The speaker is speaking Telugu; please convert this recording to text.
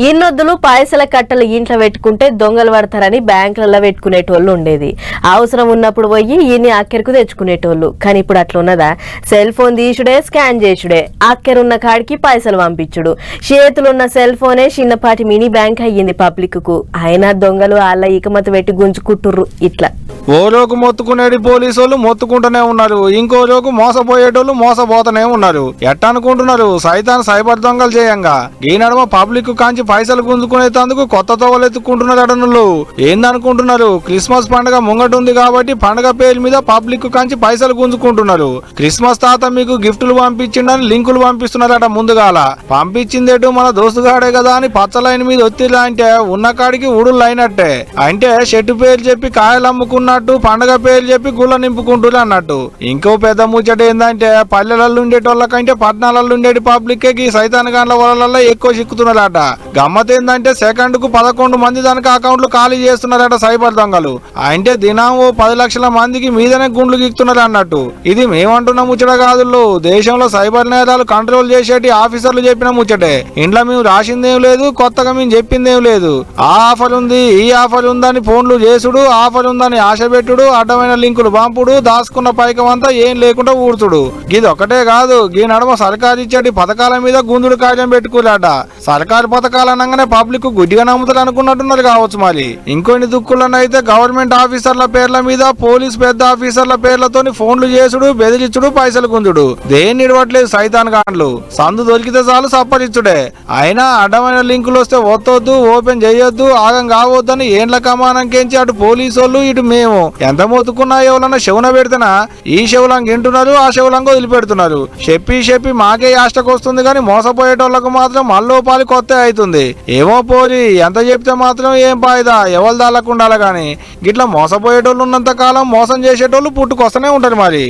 ఇన్నొద్దులు పాయసల కట్టలు ఇంట్లో పెట్టుకుంటే దొంగలు పడతారని బ్యాంకులలో పెట్టుకునేటోళ్ళు ఉండేది. అవసరం ఉన్నప్పుడు పోయి ఈయన్ని అక్కరకు తెచ్చుకునేటోళ్ళు. కానీ ఇప్పుడు అట్లా ఉన్నదా? సెల్ ఫోన్ తీసుడే స్కాన్ చేసుడే. అక్కరున్న కాడికి పైసలు పంపించుడు. చేతులున్న సెల్ ఫోనే చిన్నపాటి మినీ బ్యాంక్ అయ్యింది పబ్లిక్కు అయినా దొంగలు వాళ్ళ ఇకమత పెట్టి గుంజుకుంటుర్రు. ఇట్లా. ఓ మొత్తుకునేది పోలీసు వాళ్ళు మొత్తుకుంటూనే ఉన్నారు. ఇంకో రోజు మోసపోయేటోళ్ళు మోసపోతూనే ఉన్నారు. ఎట్ట అనుకుంటున్నారు సైతాన్ సైబర్ దొంగలు చేయంగా. ఈ నడుమ పబ్లిక్ కాంచి పైసలు గుంజుకునేందుకు కొత్త తోవలు ఎత్తుకుంటున్నారు అడనులు. ఏందనుకుంటున్నారు? క్రిస్మస్ పండుగ ముంగట ఉంది కాబట్టి పండుగ పేరు మీద పబ్లిక్ కంచి పైసలు గుంజుకుంటున్నారు. క్రిస్మస్ తాత మీకు గిఫ్టులు పంపించిండని లింకులు పంపిస్తున్నారట ముందుగాల. పంపించిందేటు మన దోస్తుగాడే కదా అని పచ్చ లైన్ మీద ఒత్తిలా అంటే ఉన్న కాడికి ఉడులు అయినట్టే అంటే చెట్టు పేరు చెప్పి కాయలు అమ్ముకున్నట్టు పండగ పేరు చెప్పి గుళ్ళ నింపుకుంటున్నారు అన్నట్టు. ఇంకో పెద్ద ముచ్చట ఏంటంటే పల్లెలలో ఉండేటోళ్ళకంటే పట్టణాలలో ఉండేటి పబ్లిక్కి సైతాన్ గాండ్ల వలలలో ఎక్కువ చిక్కుతున్నారట. గమ్మత్ ఏంటంటే సెకండ్కు పదకొండు మంది దానికి అకౌంట్లు ఖాళీ చేస్తున్నారట సైబర్ దొంగలు. అంటే దినం ఓ పది లక్షల మందికి మీదనే గుండ్లు గీక్తున్నారు అన్నట్టు. ఇది మేమంటున్న ముచ్చట కాదు దేశంలో సైబర్ నేరాలు కంట్రోల్ చేసేటి ఆఫీసర్లు చెప్పిన ముచ్చటే. ఇంట్లో మేము రాసిందేం లేదు కొత్తగా మేము చెప్పిందేం లేదు. ఆ ఆఫర్ ఉంది ఈ ఆఫర్ ఉందని ఫోన్లు చేసుడు ఆఫర్ ఉందని ఆశ పెట్టుడు అడ్డమైన లింకులు పంపుడు దాచుకున్న పైకం అంతా ఏం లేకుండా ఊడ్చుడు. ఇది ఒకటే కాదు ఈ నడుమ సర్కారు ఇచ్చేటి పథకాల మీద గుందుడు కార్యం పెట్టుకోలేట సర్కారు పథకాలు అనగానే పబ్లిక్ గుడ్డిగా నమ్ముతారు అనుకున్నట్టున్నారు కావచ్చు మరి. ఇంకొన్ని దుక్కులను అయితే గవర్నమెంట్ ఆఫీసర్ల పేర్ల మీద పోలీస్ పెద్ద ఆఫీసర్ల పేర్లతోని ఫోన్లు చేసుడు బెదిరించుడు పైసలు గుంజుడు. దేన్ని ఇడవట్లేదు సైతాన్ గాండ్లు. సందు దొరికితే చాలు సప్పరిచ్చుడే. అయినా అడ్డమైన లింకులు వస్తే వద్దొద్దు ఓపెన్ చేయొద్దు ఆగం కావద్దని ఏండ్ల కమానం కెంచి అటు పోలీసు వాళ్ళు ఇటు మేము. ఎంత మొత్తుకున్నా ఎవరన్నా శవున పెడితేనా? ఈ శవులం గింటున్నారు ఆ శవులంగా వదిలిపెడుతున్నారు. చెప్పి చెప్పి మాకే యాష్టకు వస్తుంది కానీ మోసపోయేటోళ్ళకు మాత్రం మల్లోపాలి కొత్త అవుతుంది. ఏమో పోరి ఎంత చెప్తే మాత్రం ఏం పాయిదా? ఎవరు దాలకుండాలి కానీ గిట్లా మోసపోయేటోళ్ళు ఉన్నంత కాలం మోసం చేసేటోళ్ళు పుట్టుకొస్తూనే ఉంటారు మరి.